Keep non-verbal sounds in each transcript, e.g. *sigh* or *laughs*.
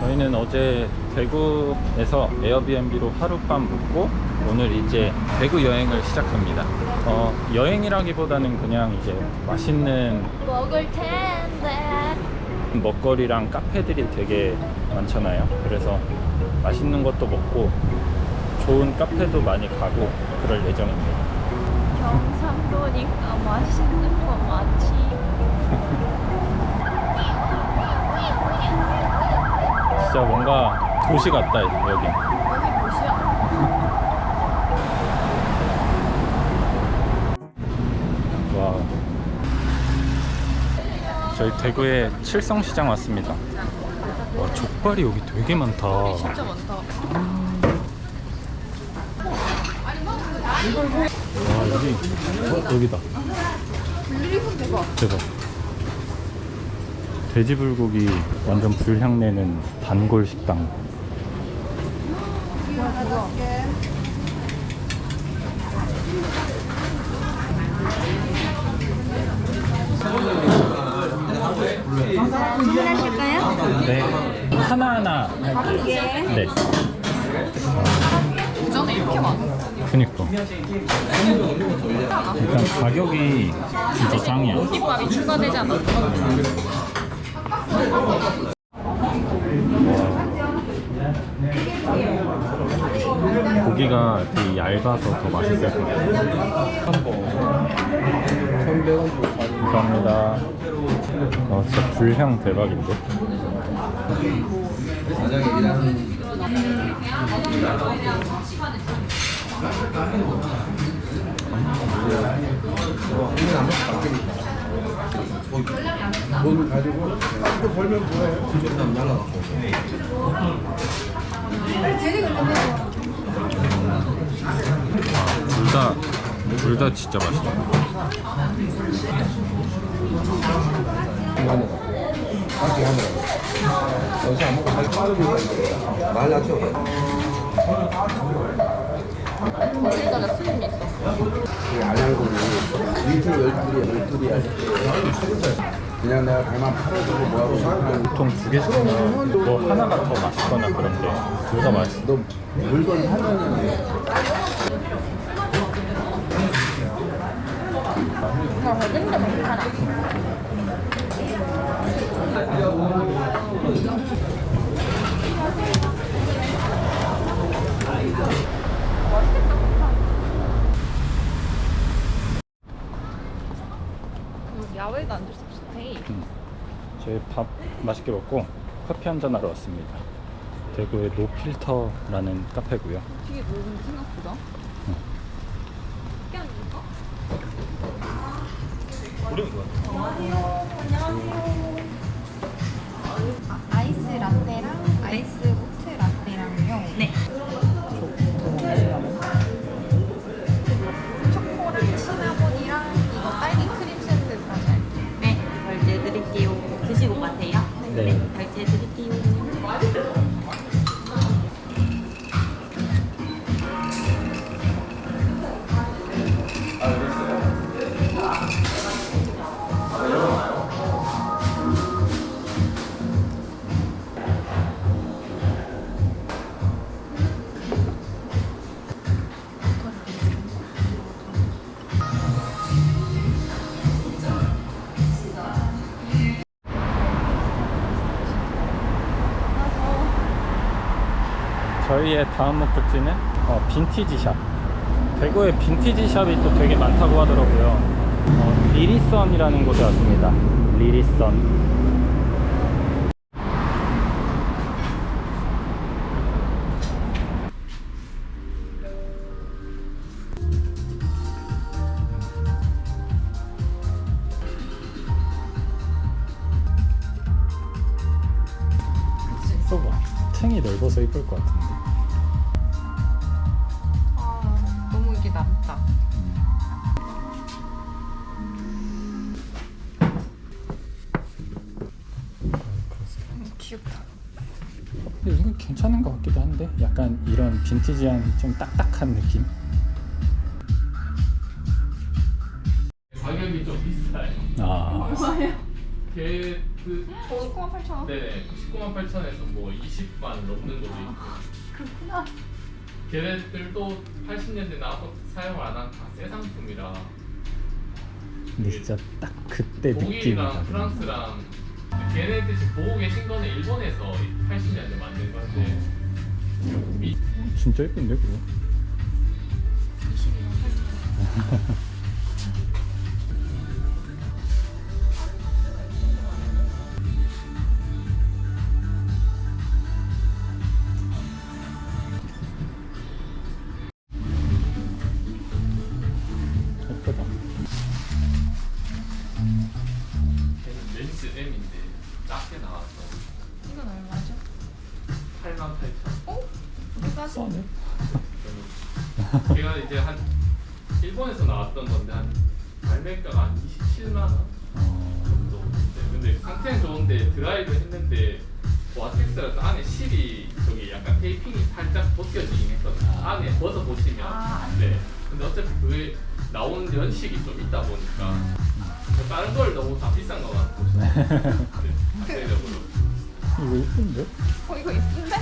저희는 어제 대구에서 에어비앤비로 하룻밤 묵고 오늘 이제 대구 여행을 시작합니다. 어, 여행이라기보다는 그냥 이제 맛있는 먹을 텐데 먹거리랑 카페들이 되게 많잖아요. 그래서 맛있는 것도 먹고 좋은 카페도 많이 가고 그럴 예정입니다. 경상도니까 맛있는 거 많지 진짜 뭔가 도시 같다 여기. 여기 도시야 와. 저희 대구에 칠성시장 왔습니다. 와 족발이 여기 되게 많다. 진짜 많다 와 여기 어, 여기다. 대박. 돼지 불고기 완전 불향 내는 단골 식당. 주문하실까요? 네. 하나하나 할게요. 네. 전에 이렇게 많아 그니까. 일단 가격이 진짜 짱이야. 김밥이 추가되잖아 고기가 되게 얇아서 더 맛있을 것 같아요. 감사합니다. 어, 진짜 불향 대박인데? 돈 가지고 또 벌면 뭐해? 주제는 날라갔고. 둘 다, 둘 다 진짜 맛있다. 다시 하더라고. 어제 안 먹고 빠르니까 말랐죠. 거기다가 수육이 있어 그 안양고기 리틀 열둘이야 열둘이야. 그냥 내가 가만 팔아주고 뭐하고 사는 보통 두 개씩 하면 뭐 하나가 더 맛있거나 그런데 둘 다 맛있어. 너 물건 하면은 나 배근데 괜찮아 야외도 앉을 수 없어 되게 음. 저희 밥 맛있게 먹고 커피 한 잔 하러 왔습니다. 대구의 노필터라는 카페고요. 되게 넓은 생각보다 아이스 라떼랑 아이스 오트 라떼랑요. 저희의 다음 목적지는 어, 빈티지 샵. 대구에 빈티지 샵이 또 되게 많다고 하더라고요. 어, 리리선이라는 곳에 왔습니다. 리리선. 층이 넓어서 이쁠 것 같은데. 귀엽다. 근데 이거 괜찮은 것 같기도 한데 약간 이런 빈티지한 좀 딱딱한 느낌. 가격이 좀 비싸요. 아걔그 19만 8천 원? 네네 19만 8천에서 뭐 20만 넘는 것도 있고 그렇구나. 걔네들도 80년대 나와서 사용을 안 한 다 새 상품이라 근데 진짜 딱 그때 느낌이다. 독일이랑 프랑스랑 걔네들 지금 보고 계신 거는 일본에서 80년대 만든 건데 미, 진짜 예쁜데 그거? 예쁘다. 걔는 렌즈 M인데 작게 나와서 이건 얼마죠? 8만 8천 어? 되게 싸지? 싸네. 걔가 이제 한 일본에서 나왔던 건데 한 발매가가 한 27만 원 어, 정도 네, 근데 상태는 좋은데 드라이브 했는데 와텍스라서 안에 실이 저기 약간 테이핑이 살짝 벗겨지긴 했거든요 아. 안에 벗어 보시면 아. 네 근데 어차피 그게 나오는 연식이 좀 있다 보니까 뭐 다른 걸 너무 다 비싼 것 같고 네, 상대적으로 이거 예쁜데? 어 이거 이쁜데?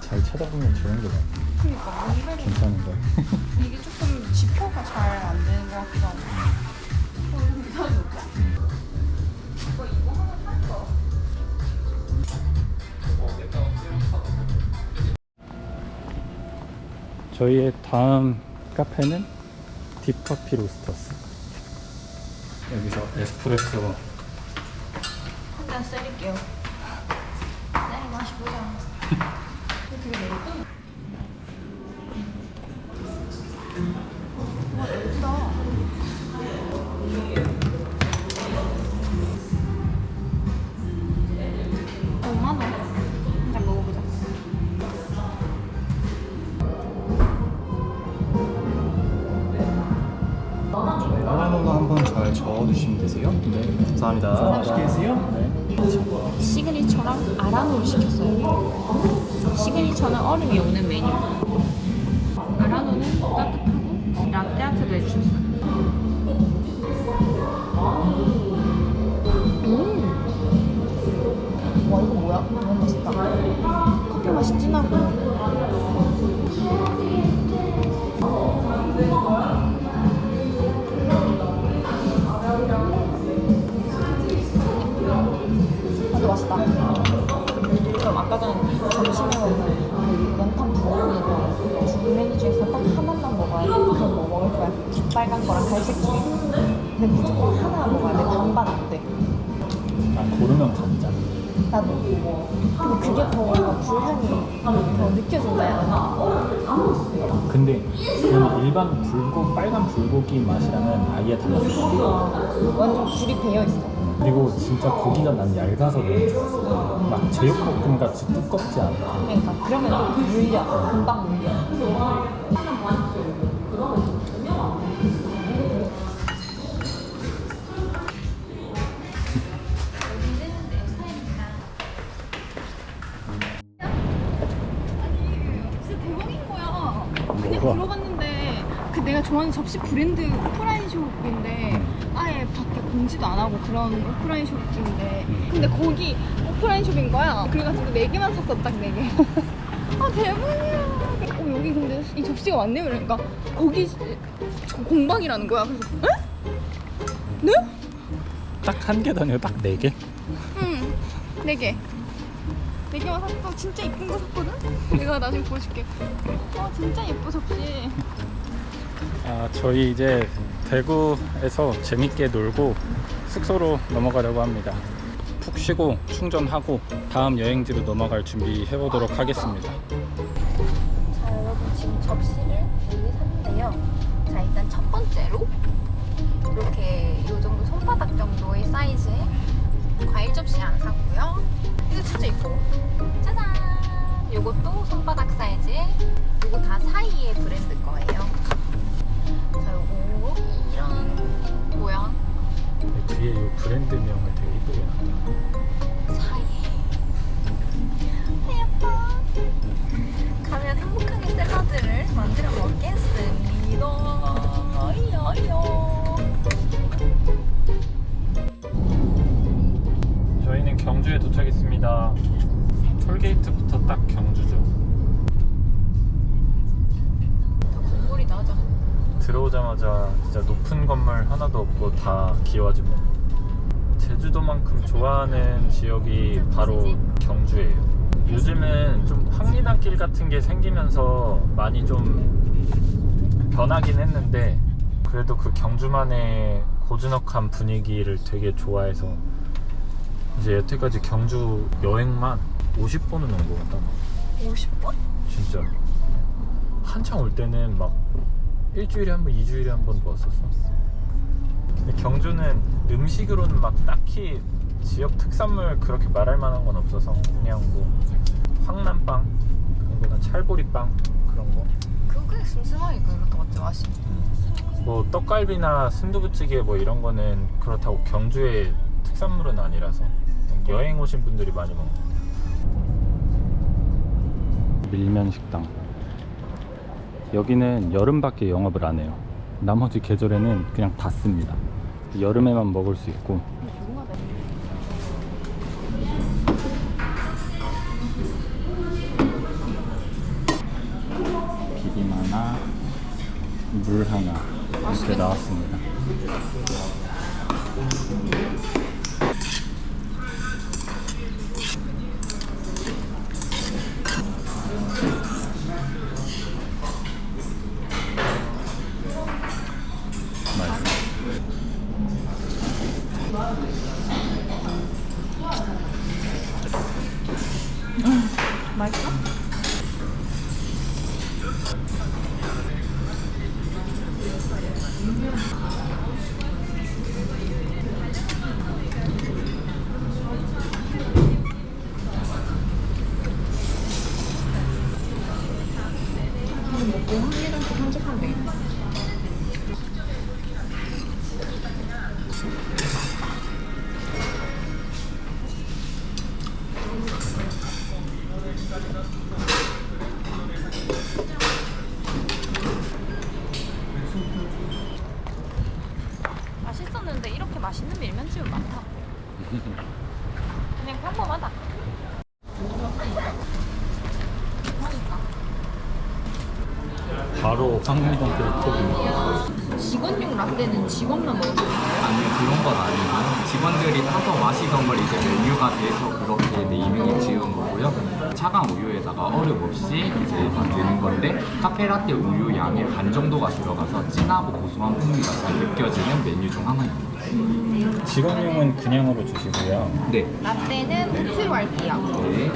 잘 찾아보면 좋은 거 같아. 그니까 뭔가 괜찮은데. 이게 조금 지퍼가 잘 안 되는 것 같기도 하고. 어 이거 괜찮은데? 이거 이거 하나 살 거. 어, 내가 생각하다 저희의 다음 카페는 딥커피 로스터스. 여기서 에스프레소 한잔. 네. 되게. 와, 예쁘다. 얼마나? 한잔 먹어보자. 하나로 한번 잘 저어주시면 되세요. 네. 감사합니다. 맛있게 드세요. 네. 시그니처랑 아라노를 시켰어요. 시그니처는 얼음이 없는 메뉴. 아라노는 따뜻하고 라떼아트도 해주셨어요. 음. 와 이거 뭐야? 너무 맛있다. 커피 맛이 진하고. 그게 더 뭔가 불향이 더 느껴진다? 근데 그냥 일반 불고 빨간 불고기 맛이랑은 아예 달랐어. 완전 불이 배어 있어. 그리고 진짜 고기가 난 얇아서 너무 좋았어. 막 제육볶음 같이 두껍지 않고. 그러니까 그러면 또 물려. 금방 물려. 그냥 뭐가? 들어갔는데 그 내가 좋아하는 접시 브랜드 오프라인 숍인데 아예 밖에 공지도 안 하고 그런 오프라인 숍인데 근데 거기 오프라인 숍인 거야. 그래가지고 네 개만 샀어 딱 네 개. *laughs* 아 대박이야. 어 여기 근데 이 접시가 많네요. 그러니까 거기 저 공방이라는 거야. 그래서 에? 네? 딱 한 개 다녀요. 딱 네 개. 응. 네 개. 네 개만 샀어. 진짜 이쁜 거 샀거든? 내가 나중에 보여줄게. 와, 진짜 예뻐, 접시. 아, 저희 이제 대구에서 재밌게 놀고 숙소로 넘어가려고 합니다. 푹 쉬고 충전하고 다음 여행지로 넘어갈 준비해 보도록 하겠습니다. 이것도 손바닥 사이즈의 이거 다 사이의 브랜드 거예요. 자, 요거 이런 모양 뒤에 이 브랜드명을 되게 이쁘게 놨다. 사이. 예뻐. 가면 행복하게 샐러드를 만들어 먹겠습니다. 어이어이요. 경주에 도착했습니다. 톨게이트부터 딱 경주죠. 건물이 낮아. 들어오자마자 진짜 높은 건물 하나도 없고 다 기와집. 제주도만큼 좋아하는 지역이 바로 경주예요. 요즘은 좀 황리단길 같은 게 생기면서 많이 좀 변하긴 했는데 그래도 그 경주만의 고즈넉한 분위기를 되게 좋아해서 이제 여태까지 경주 여행만 50번은 온 것 같다. 50번? 진짜 한창 올 때는 막 일주일에 한 번, 이주일에 한 번도 왔었어. 근데 경주는 음식으로는 막 딱히 지역 특산물 그렇게 말할 만한 건 없어서 그냥 뭐 황남빵 그런 거나 찰보리빵 그런 거. 그냥 슴슴하게 그렇다 맞지 맛이. 뭐 떡갈비나 순두부찌개 뭐 이런 거는 그렇다고 경주의 특산물은 아니라서 여행 오신 분들이 많이 먹는 밀면 식당. 여기는 여름밖에 영업을 안 해요. 나머지 계절에는 그냥 닫습니다. 여름에만 먹을 수 있고. 비빔 하나 물 하나. 이렇게 나왔습니다. 맛있는 밀면집은 많다. 그냥 평범하다. 바로 황리단길 톱입니다. 직원용 라떼는 직원만 먹을 수 있나요? 아니요 그런 건 아니고 직원들이 타서 마시던 걸 이제 메뉴가 돼서 그렇게 네이밍을 지은 거고요 차가운 우유에다가 얼음 없이 이제 만드는 건데 카페라떼 우유 양의 반 정도가 들어가서 진하고 고소한 풍미가 잘 느껴지는 메뉴 중 하나입니다 직원용은 그냥으로 주시고요. 네, 라떼는 후추로 할게요. 네.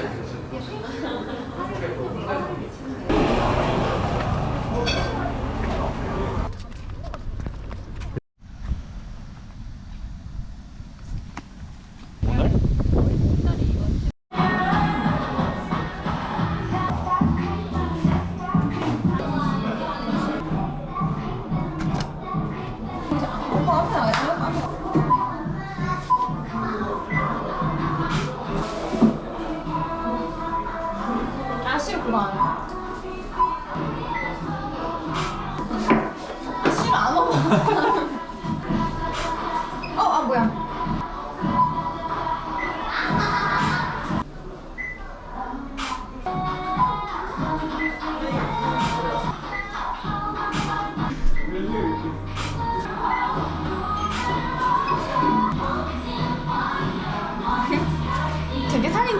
되게 사귄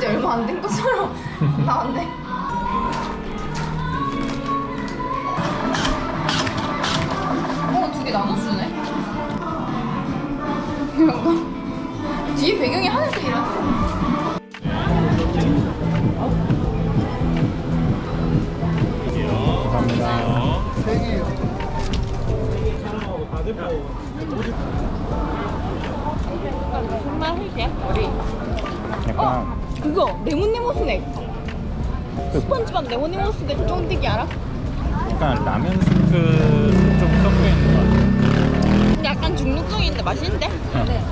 지 얼마 안 된 것처럼 나왔네. 어, 두 개 나눠주네? 이런 거? 뒤에 배경이 하늘색이라. 약간 그거, 네모네모 스낵. 스펀지밥 네모네모 스낵 쫀디기 알아? 약간 라면 스프 좀 섞여 있는 것 같아요. 약간 맛있는데? 네.